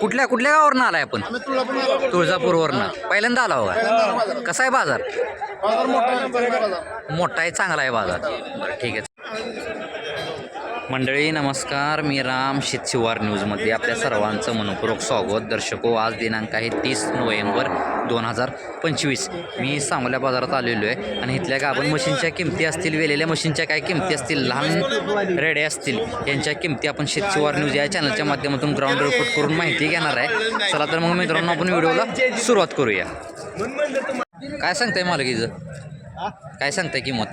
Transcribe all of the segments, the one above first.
कुठल्या कुठल्या गावावरनं आलाय आपण? तुळजापूरवरनं. पहिल्यांदा आला होगा कसा आहे बाजार. मोठा आहे चांगला आहे बाजार. बरं ठीक आहे. मंडळी नमस्कार. मी राम शितशिवार न्यूजमध्ये आपल्या सर्वांचं मनपूर्वक स्वागत. दर्शको आज दिनांक आहे तीस नोव्हेंबर दोन हजार पंचवीस. मी सांगोल्या बाजारात आलेलो आहे आणि इथल्या गाभण मशीनच्या किमती असतील वेलेल्या मशीनच्या काय किमती असतील लहान रेडे असतील यांच्या किमती आपण शितशिवार न्यूज या चॅनलच्या माध्यमातून ग्राउंड रिपोर्ट करून माहिती घेणार आहे. चला तर मग मित्रांनो आपण व्हिडिओला सुरुवात करूया. काय सांगताय मालकीचं? काय सांगताय किंमत?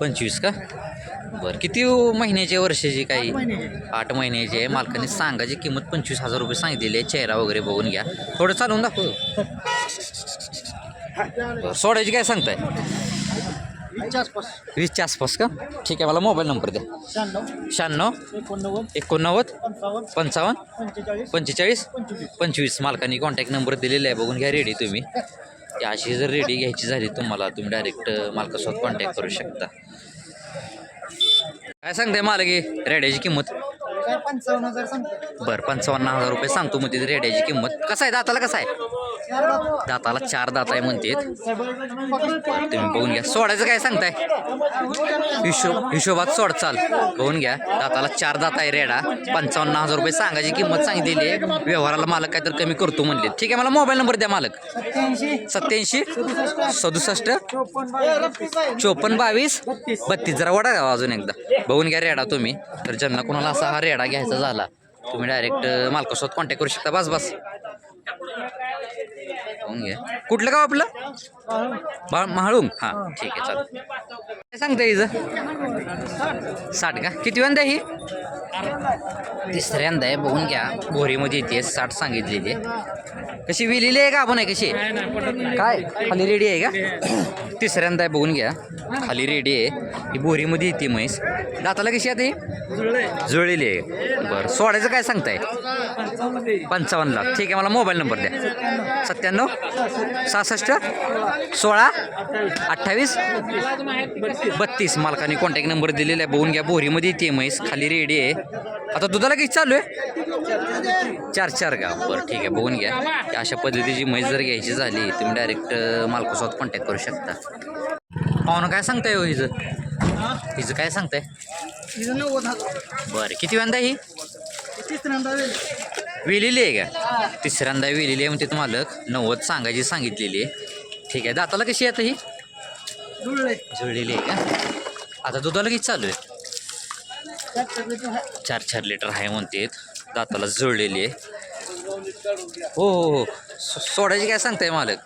पंचवीस का? बरं किती महिन्याची वर्षाची काही आठ महिन्याची. आहे. मालकाने सांगायची किंमत पंचवीस हजार रुपये सांगितलेली आहे. चेहरा वगैरे बघून घ्या. थोडं चालवून दाखव. सोडायची काय सांगताय? वीसच्या आसपास. का? ठीक आहे मला मोबाईल नंबर द्या. शहाण्णव. एकोणनव्वद. पंचावन्न. पंचेचाळीस. पंचवीस. मालकांनी कॉन्टॅक्ट नंबर दिलेला आहे. बघून घ्या रेडी तुम्ही. ती अशी जर रेडी घ्यायची झाली तुम्हाला तुम्ही डायरेक्ट मालकासोबत कॉन्टॅक्ट करू शकता. काय सांगते मालकी? रेड्याची किंमत? काय पंचावन्न हजार सांगतो बरं पंचावन्न हजार रुपये सांगतो तिथे रेड्याची किंमत. कसं आहे दाताला कसं आहे? दाताला चार दात आहे म्हणते. तुम्ही बघून घ्या. सोडायचं काय सांगताय? हिशोब हिशोबात सोड चाल. बघून घ्या. दाताला चार दात आहे रेडा. पंचावन्न हजार रुपये सांगायची किंमत सांगितलेली आहे. व्यवहाराला मालक काय तर कमी करतो म्हणले. ठीक आहे मला मोबाईल नंबर द्या मालक. सत्याऐंशी. सत्याऐंशी? सदुसष्ट. चोपन्न चोपन्न बावीस? बत्तीस. जरा वडा अजून एकदा. बघून घ्या रेडा तुम्ही. तर ज्यांना कोणाला असा हा रेडा घ्यायचा झाला. तुम्ही डायरेक्ट मालकासोबत कॉन्टॅक्ट करू शकता. बस बस. घ्या. कुठलं गाव आपलं? महाळूम महाळुंग. हां ठीक आहे चालेल. काय सांगता हिचं? साठ का? किती वेळ ही? तिसऱ्यांदा आहे बघून घ्या. घोरीमध्ये येते साठ सांगितलेली आहे. कशी विलेली आहे का आपण आहे कशी? काय? खाली रेडी आहे का? तिसऱ्यांदा आहे बघून घ्या. खाली रेडी आहे. ही बोरीमध्ये येते म्हैस. दाताला कशी आता ही? जुळलेली आहे. बरं सोडायचं काय सांगताय? पंचावन्न लाख. ठीक आहे मला मोबाईल नंबर द्या. सत्त्याण्णव सहासष्ट सोळा अठ्ठावीस बत्तीस. मालकाने कॉन्टॅक्ट नंबर दिलेला आहे. बघून घ्या बोरीमध्ये येते म्हैस. खाली रेडी आहे. आता दुधाला किती चालू आहे? चार चार का? बरं ठीक आहे. बघून घ्या. अशा पद्धतीची म्हैस जर घ्यायची झाली तुम्ही डायरेक्ट मालकासोबत कॉन्टॅक्ट करू शकता. पाहुणं काय सांगताय हो हिचं? हिचं काय सांगताय? बरं किती वेळांदा ही? वेलेली आहे का? तिसऱ्यांदा वेलेली आहे म्हणते मालक. नव्वद सांगायची सांगितलेली आहे. ठीक आहे. दाताला कशी आहे आता ही? जुळले जुळलेली आहे का? आता दुधाला किती चालू आहे? चार चार लिटर आहे म्हणते. दाताला जुळलेली आहे. हो हो हो. सोडायची काय सांगताय मालक?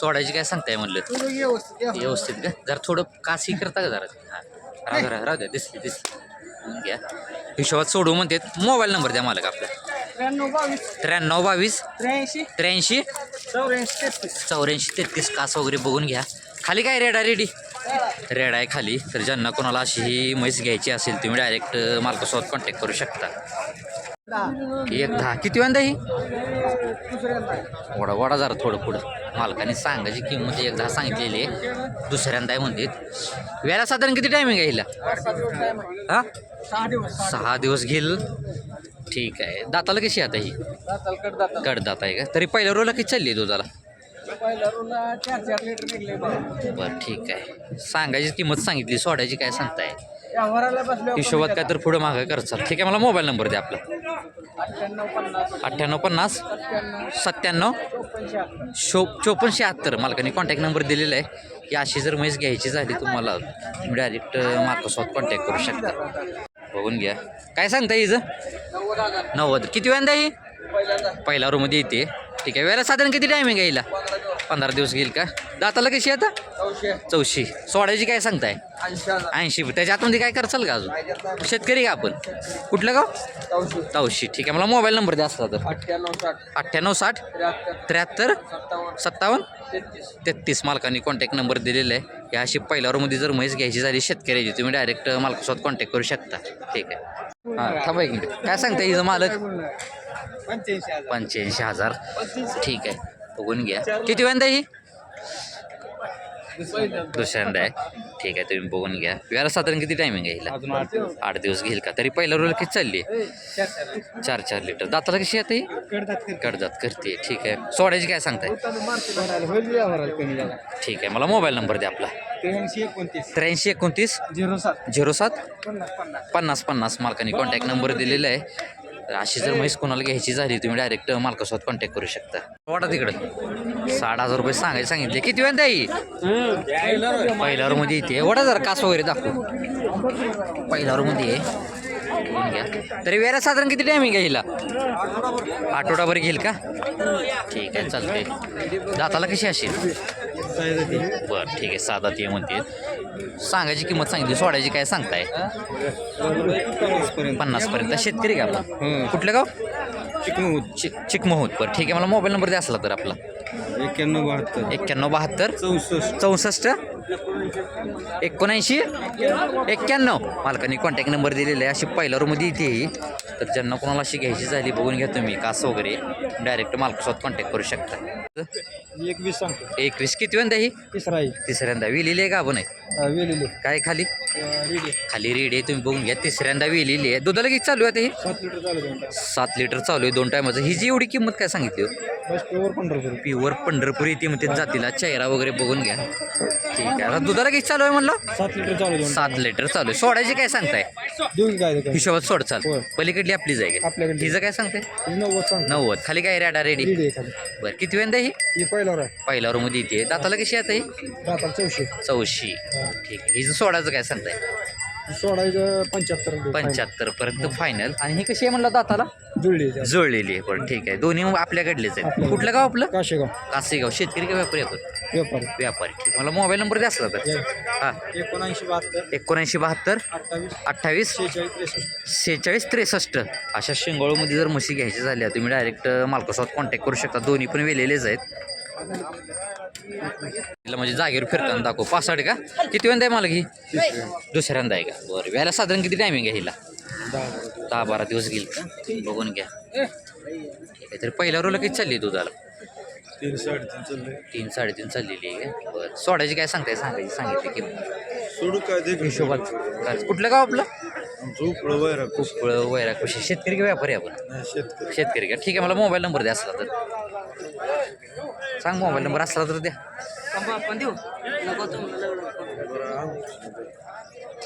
सोडायची काय सांगताय म्हणलं? व्यवस्थित व्यवस्थित का? जरा थोडं कासी करता का जरा? हां. राहू राहू द्या दिसली दिसली. घ्या. हिशोबात सोडू म्हणते. मोबाईल नंबर द्या मालक आपला. त्र्याण्णव बावीस. त्र्याऐंशी. चौऱ्याऐंशी तेहतीस. चौऱ्याऐंशी तेहतीस कास वगैरे बघून घ्या. खाली काय रेड आहे रेडी? रेड आहे खाली. तर ज्यांना कोणाला अशी ही म्हैस घ्यायची असेल तुम्ही डायरेक्ट मालकासोबत कॉन्टॅक्ट करू शकता. एक दहा. किती वेळांदा ही वडा वडा जरा थोडं पुढं. मालकाने सांगायची किंमत एक दहा सांगितलेली आहे. दुसऱ्यांदा आहे म्हणते. वेळा साधारण किती टायमिंग आहे हिला? हा? सहा दिवस घेईल. ठीक आहे. दाताला कशी आता ही? कडदात आहे. का? तरी पहिल्या रोला किती चालली आहे दुधाला? चार चार लिटर निघले बरं ठीक आहे. सांगायची किंमत सांगितली सोडायची काय सांगताय? व्यवहाराला बसल्या हिशोबात काय तर पुढं मागं करचाल ठीक आहे मला मोबाईल नंबर द्या आपला. अठ्ठ्याण्णव पन्नास. अठ्ठ्याण्णव पन्नास? अठ्ठ्याण्णव सत्त्याण्णव? चौपन्न शहात्तर. शो चोपन्न शहात्तर. मालकाने कॉन्टॅक्ट नंबर दिलेला आहे. की अशी जर म्हैस घ्यायची झाली तुम्हाला तुम्ही डायरेक्ट मालकासोबत कॉन्टॅक्ट करू शकता. बघून घ्या. काय सांगता हिचं? नव्वद हजार. नव्वद. किती वेळांदा ही पहिल्यांदा. पहिल्या रूममध्ये येते. ठीक आहे वेळेला साधारण किती टायमिंग आहे हिला? पंधरा दिवस घेईल का? दाताला कशी आता? चौशे. सोडायची काय सांगताय? ऐंशी त्याच्या आतमध्ये काय करचाल का अजून? शेतकरी का आपण? कुठलं गाव? तावशी ठीक आहे. मला मोबाईल नंबर द्या असला तर. अठ्ठ्याण्णव साठ. त्र्याहत्तर. सत्तावन्न. तेहतीस. मालकांनी कॉन्टॅक्ट नंबर दिलेला आहे. या अशी पहिल्या रूममध्ये जर म्हैस घ्यायची झाली शेतकऱ्याची तुम्ही डायरेक्ट मालकासोबत कॉन्टॅक्ट करू शकता. ठीक आहे. हां थांबा एक मिनिट काय सांगता हिचं मालक? पंच्याऐंशी हजार. ठीक आहे. बघून घ्या. किती वेळांदा ही? दुसऱ्यांदा. आहे. ठीक आहे तुम्ही बघून घ्या. वेळा साधारण किती टायमिंग आहे हिला? आठ दिवस. घेईल का? तरी पहिला रोल किती चालली चार चार चार लिटर. दाताला कशी येते कडदात करते. ठीक आहे. सोडायची काय सांगताय? ठीक आहे. मला मोबाईल नंबर द्या आपला. त्र्याऐंशी एकोणतीस. झिरो सात. झिरो सात? पन्नास पन्नास. मालकाने कॉन्टॅक्ट नंबर दिलेला आहे. अशी जर म्हैस कोणाला घ्यायची झाली तुम्ही डायरेक्ट मालकासोबत कॉन्टॅक्ट करू शकता. वाटा तिकडं. साठ हजार रुपये सांगायला सांगितले. किती वेळ द्याई? पहिल्या मध्ये येते. वडा जरा कास वगैरे दाखवू. पहिल्या मध्ये आहे तरी वेळा साधारण किती टायमिंग आहे हिला? आठवडाभर घेईल का? ठीक आहे चालते दाताला कशी असेल? बरं ठीक आहे. साधा ते म्हणते. सांगायची किंमत सांगितली सोडायची काय सांगताय? पन्नास पर्यंत शेतकरी का आपण कुठलं गाव? चिक चिकमहूत. बरं ठीक आहे. मला मोबाईल नंबर द्या असला तर आपला. एक्क्याण्णव बहात्तर. एक्क्याण्णव बहात्तर. चौसष्ट. चौसष्ट. एकोणऐंशी. एक्क्याण्णव. मालकाने कॉन्टॅक्ट नंबर दिलेला आहे. अशी पहिल्या रूममध्ये इथे ही तर ज्यांना कोणाला अशी घ्यायची झाली बघून घ्या तुम्ही. कास वगैरे डायरेक्ट मालकासोबत कॉन्टॅक्ट करू शकता. एक वीस सांगतो. एकवीस किती वेंदा ही तिसरा तिसऱ्यांदा. विलेली आहे का आपण आहे. वेलेले. काय खाली? रेडी. खाली रेडी आहे तुम्ही बघून घ्या. तिसऱ्यांदा विलेली आहे. दुधाला किती चालू आहे आता ही? सात लिटर चालू दोन सात लिटर चालू आहे दोन टायमाचं ही जी एवढी किंमत काय सांगितली हो? बस प्युअर पंधराशे रुपये प्युअर पंढरपूर इथे म्हणते जातीला. चेहरा वगैरे बघून घ्या. ठीक आहे. आता दुधाला किती चालू आहे म्हणलं? सात लिटर चालू दोन सात लिटर चालू आहे. सोडायची काय सांगताय? देऊ की काय ते काय? हिशोबात सोड चाल. होय. पलीकडली आपली जाय आपल्याकडली. हिचं काय सांगते ही नव्वद खाली काय रेडा रेडी रेडी आहे खाली. बरं किती वेंदा ही? ही पहिल्यावर आहे. पहिल्या रूममध्ये येते. दाताला कशी आता ही? दाताला चौशे. चौशी. ठीक आहे हिचं सोडायचं काय सांगताय? सोडायचं पंच्याहत्तर. पंच्याहत्तर पर्यंत फायनल आणि ही कशी आहे म्हणलं दाताला? जुळली. जुळलेली आहे बरं ठीक आहे. दोन्ही आपल्याकडलेच आहेत. कुठलं गाव आपलं? काशेगाव. कासेगाव शेतकरी का व्यापारी आपण? व्यापारी. व्यापारी. ठीक मला मोबाईल नंबर द्या असला तर. हां. एकोणऐंशी बहात्तर. एकोणऐंशी बहात्तर. अठ्ठावीस. अठ्ठावीस. शेहेचाळीस त्रेसष्ट. सेहेचाळीस त्रेसष्ट. अशा शिंगोळमध्ये जर म्हशी घ्यायच्या झाल्या तुम्ही डायरेक्ट मालकासोबत कॉन्टॅक्ट करू शकता. दोन्ही पण वेलेलेच आहेत. तिला म्हणजे जागेवर फिरताना दाखव. पासष्ट का? किती वेळा आहे मला ही? दुसऱ्यांदा आहे का? बरं वेळेला साधारण किती टायमिंग आहे हिला? दहा बारा दिवस घेईल का? बघून घ्या. ठीक आहे तर पहिल्या रोला किती चालली दुधाला तीन साडेतीन चालले. तीन साडेतीन चाललेली आहे का? बरं सोडायची काय सांगताय? सांगायची सांगितली की सोडू काय हिशोबात. कुठलं गाव आपलं? आमचं उपळं वैरा कशी? शेतकरी का व्यापारी आपण? शेतकरी. शेतकरी का? ठीक आहे मला मोबाईल नंबर द्या असला तर. सांग मोबाईल नंबर असला तर द्या.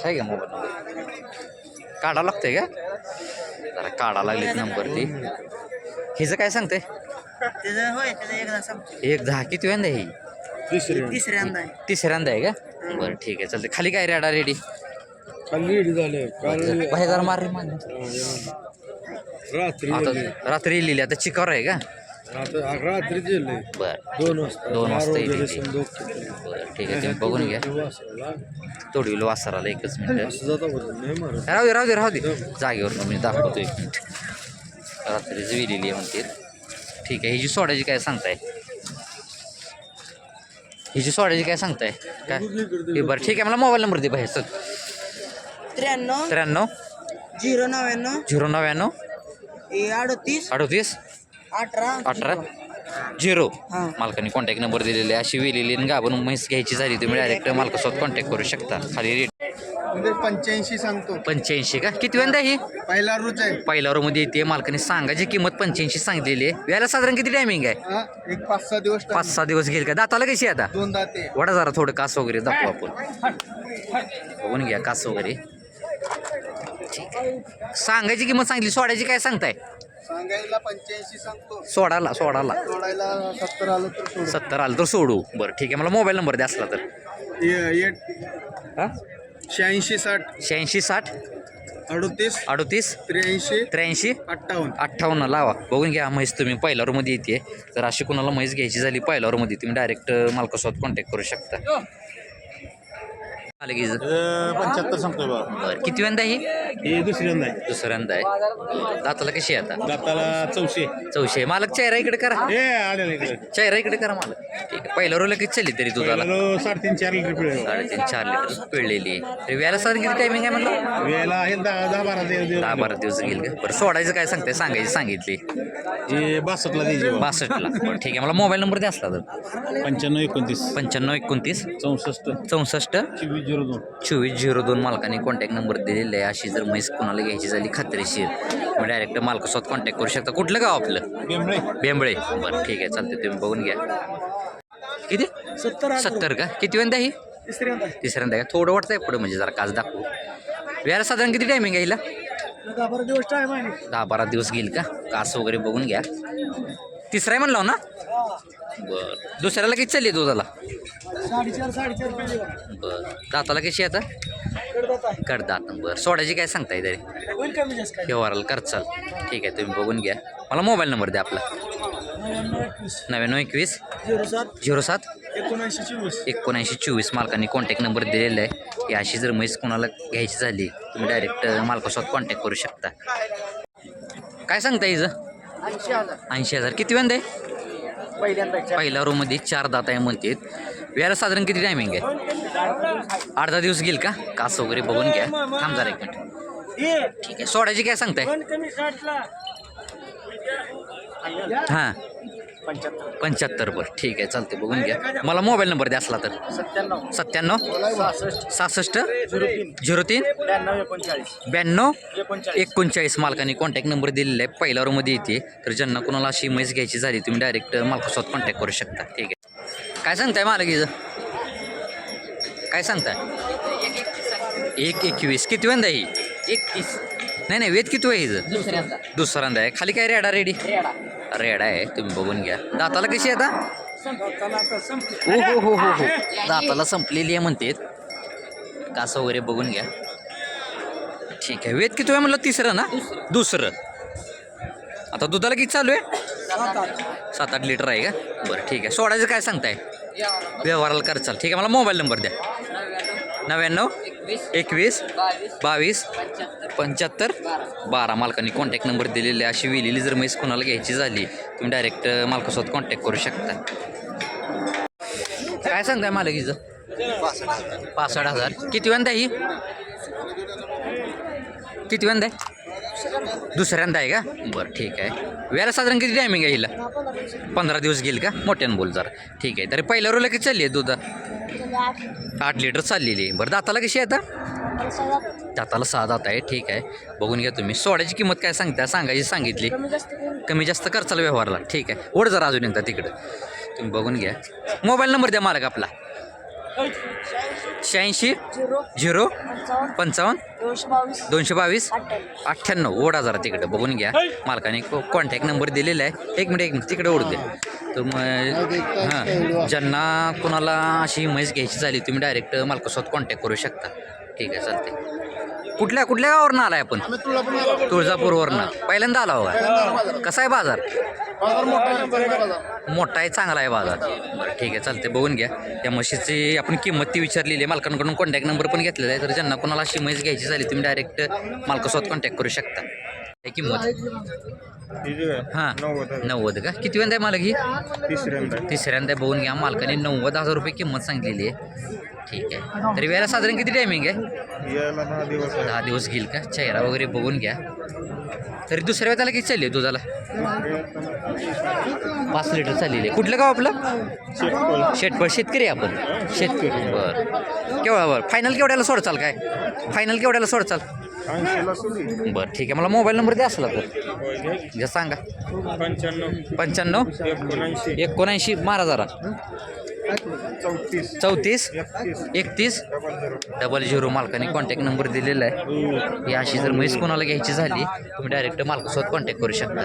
आहे का मोबाईल नंबर? काढा लागतंय का? जरा काढा लागले नंबर ती. हिचं काय सांगते एक दहा किती वेंदा ही? तिसरी तिसऱ्यांदा आहे. तिसऱ्यांदा आहे का? बरं ठीक आहे. चालते खाली काय रेडा रेडी बाहेर जरा मार. रात्री रात्री लिहिली आता चिकावर आहे का? बरं। दोन वाजता। दोन वाजता बारा येते वगैरे बरं ठीक आहे तुम्ही बघून घ्या. वासराला वासराला एकच मिनिट. असं जाता बदल नाही मारत. राहू दे राहू दे राहू दे. जागेवर मी दाखवतो एक मिनिट. रात्री आहे म्हणते. ठीक आहे हिची सोडायची काय सांगताय? हिची सोडायची काय सांगताय? काय? हे बरं ठीक आहे मला मोबाईल नंबर दे बाहेर चल. त्र्याण्णव त्र्याण्णव झिरो नव्याण्णव झिरो नव्याण्णव अडतीस अडतीस अठरा. अठरा? झिरो. मालकाने कॉन्टॅक्ट नंबर दिलेले आहे. अशी वेलेली आणि गाभण म्हैस घ्यायची झाली तुम्ही डायरेक्ट मालकासोबत कॉन्टॅक्ट करू शकता. खाली रेट म्हणजे पंच्याऐंशी सांगतो. पंच्याऐंशी का? किती वेंदा ही पहिला रूच आहे. पहिल्या मध्ये येते. मालकाने सांगायची किंमत पंच्याऐंशी सांगितलेली आहे. याला साधारण किती टायमिंग आहे? हा एक पाच सहा दिवस पाच सहा दिवस घेईल का? दाताला कशी आहे आता? दोन दाते. वडा जरा थोडं कास वगैरे दाखवू आपण. बघून घ्या कास वगैरे. ठीक आहे. सांगायची किंमत सांगितली सोडायची काय सांगताय? सांगायला पंच्याऐंशी सांगतो. सोडाला सोडाला सोडायला सत्तर आलं तर सोड. सत्तर आलं तर सोडू. बरं ठीक आहे. मला मोबाईल नंबर द्या असला तर. ये- शहाऐंशी साठ. शहाऐंशी साठ. अडतीस. अडतीस. त्र्याऐंशी. त्र्याऐंशी. अठ्ठावन्न. अठ्ठावन्न लावा. बघून घ्या म्हैस तुम्ही पहिल्यावरमध्ये येते. जर अशी कोणाला म्हैस घ्यायची झाली पहिल्यावरमध्ये तुम्ही डायरेक्ट मालकासोबत कॉन्टॅक्ट करू शकता. पंच्याहत्तर सांगतोय बा. बरं किती वेंदा ही? हे दुसऱ्यांदा आहे. दुसऱ्यांदा आहे. दाताला कशी आहे आता? दाताला चौशे चौशे मालक चेहरा इकडे करा. हे आलेलं इकडे. चेहरा इकडे करा मालक. ठीक आहे. पहिल्या रोला किती चालली तरी दुधाला. साडेतीन चार लिटर पिळे साडेतीन चार लिटर पिळलेली आहे. व्याला साधारण किती टायमिंग आहे म्हणलं? वेळेला आहे दहा दहा बारा दिवस दहा बारा दिवस गेल का? बरं सोडायचं काय सांगताय? सांगायची सांगितली. हे बासष्टला द्यायचे. बासष्टला. बरं ठीक आहे. मला मोबाईल नंबर द्या असला तर. पंच्याण्णव एकोणतीस. पंच्याण्णव एकोणतीस. चौसष्ट. चौसष्ट. चोवीस. झिरो दोन. चोवीस झिरो दोन मालकाने कॉन्टॅक्ट नंबर दिलेला आहे. अशी जर म्हैस कोणाला घ्यायची झाली खात्रीशीर. मग डायरेक्ट मालकासोबत कॉन्टॅक्ट करू शकता. कुठलं गाव आपलं? बेंबळे. बेंबळे. बरं ठीक आहे. चालते तुम्ही बघून घ्या. किती? सत्तर का? किती वेंदा ही? तिसऱ्यांदा का थोडं वाटतंय पुढं म्हणजे जरा काच दाखवू. वेळा साधारण किती टायमिंग आहे हिला? दहा बारा दिवस घेईल का? कास वगैरे बघून घ्या. तिसरा आहे म्हणलं ना? बरं. दुसऱ्याला किती चालली दुधाला? बरं. दाताला कशी आहे आता? कडदात बरं. सोडायची काय सांगताय तरी? व्यवहाराला कर चाल. ठीक आहे तुम्ही बघून घ्या. मला मोबाईल नंबर द्या आपला. नव्याण्णव एकवीस. झिरो सात. झिरो सात. एकोणऐंशी चोवीस. एकोणऐंशी चोवीस. मालकांनी कॉन्टॅक्ट नंबर दिलेला आहे. की अशी जर म्हैस कोणाला घ्यायची झाली तुम्ही डायरेक्ट मालकासोबत कॉन्टॅक्ट करू शकता. काय सांगता हिचं? ऐंशी हजार. ऐंशी हजार. किती वेंदा आहे? पहिल्यांदा पहिल्या रोमध्ये चार दात आहे म्हणतात. वेळा साधारण किती टायमिंग आहे? अर्धा दिवस घेईल का? कास वगैरे बघून घ्या. थांब जरा एक मिनिट. ठीक आहे. सोडायची काय सांगताय? हां. पंच्याहत्तर बर बरं ठीक आहे चालते बघून घ्या. मला मोबाईल नंबर द्या असला तर. सत्त्याण्णव. सहासष्ट झिरो तीन. झिरो तीन ब्याण्णव. एकोणचाळीस. मालकाने कॉन्टॅक्ट नंबर दिलेला आहे. पहिल्या रोमध्ये येते. तर ज्यांना कोणाला अशी म्हैस घ्यायची झाली तुम्ही डायरेक्ट मालकासोबत कॉन्टॅक्ट करू शकता. ठीक आहे. काय सांगताय मालकीचं? काय सांगताय? एक एकवीस. किती वेंदा ही? एकतीस. नाही नाही वेद किती आहे हिचं? दुसऱ्यांदा. दुसऱ्यांदा आहे. खाली काय रेडा रेडी? रेडा. रेडा आहे. तुम्ही बघून घ्या. दाताला कशी आहे आता? हो हो हो हो हो. दाताला संपलेली आहे म्हणतेत. कासं वगैरे बघून घ्या. ठीक आहे. वेद किती आहे म्हणलं? तिसरं ना? दुसरं. आता दुधाला किती चालू आहे? सात आठ लिटर आहे का? बरं ठीक आहे. सोडायचं काय सांगताय? व्यवहाराला कर चाल. ठीक आहे मला मोबाईल नंबर द्या. नव्याण्णव एकवीस बावीस पंच्याहत्तर बारा. मालकांनी कॉन्टॅक्ट नंबर दिलेले आहे. अशी विलेली जर म्हैस कोणाला घ्यायची झाली तुम्ही डायरेक्ट मालकासोबत कॉन्टॅक्ट करू शकता. काय सांगताय मालकीचं? पासष्ट हजार. किती वेंदा ही? किती वेंदा आहे? दुसऱ्यांदा आहे का? बरं ठीक आहे. वेळा साधारण किती टायमिंग आहे हिला? पंधरा दिवस घेईल का? मोठ्यानं बोल जरा. ठीक आहे. तरी पहिल्या रोला किती चालली आहे दुधा? आठ लिटर चाललेली आहे. बरं दाताला कशी आहे आता? दाताला सहा दात आहे. ठीक आहे. बघून घ्या तुम्ही. सोड्याची किंमत काय सांगता? सांगायची सांगितली. कमी जास्त खर्चाला व्यवहारला. ठीक आहे. ओढ जरा अजून एकदा तिकडं. तुम्ही बघून घ्या. मोबाईल नंबर द्या मालक आपला. शहाऐंशी झिरो पंचावन्न दोनशे बावीस अठ्ठ्याण्णव. ओढा जरा तिकडं बघून घ्या. मालकाने कॉन्टॅक्ट नंबर दिलेला आहे. एक मिनिट एक मिनिट तिकडे ओढ दे. तर मग हां. ज्यांना कोणाला अशी म्हैस घ्यायची झाली तुम्ही डायरेक्ट मालकासोबत कॉन्टॅक्ट करू शकता. ठीक आहे चालते कुठल्या कुठल्या गावावरून आलाय आपण? तुळजापूरवरनं. पहिल्यांदा आला होगा कसा आहे बाजार? मोठा आहे चांगला आहे बाजार. बरं ठीक आहे चालते बघून घ्या. त्या म्हशीची आपण किंमत ती विचारलेली आहे. मालकांकडून कॉन्टॅक्ट नंबर पण घेतलेला आहे. तर ज्यांना कोणाला अशी म्हैस घ्यायची झाली तुम्ही डायरेक्ट मालकासोबत कॉन्टॅक्ट करू शकता. काय किंमत हां नव्वद का? किती वेळा आहे मालक ही? तिसऱ्यांदा तिसऱ्यांदा बघून घ्या मालकाने नव्वद हजार रुपये किंमत सांगितलेली आहे. ठीक आहे. तरी वेळेला साधारण किती टायमिंग आहे. दहा दिवस घेईल का? चेहरा वगैरे बघून घ्या. तरी दुसऱ्या वेळेला किती चालली आहे दुधाला. पाच लिटर चाललेली आहे. कुठलं गाव आपलं? शेतपळ शेतकरी आपण. शेतकरी. बरं. केवढा बरं? फायनल केवढ्याला सोडचाल काय? फायनल केवढ्याला सोडचाल? बरं ठीक आहे. मला मोबाईल नंबर द्या असला तर. सांगा. पंच्याण्णव. पंच्याण्णव? एकोणऐंशी. जरा. चौतीस. चौतीस? एकतीस. डबल झिरो डबल झिरो मालकाने कॉन्टॅक्ट नंबर दिलेला आहे. ही. अशी जर म्हैस कोणाला घ्यायची झाली तुम्ही डायरेक्ट मालकासोबत कॉन्टॅक्ट करू शकता.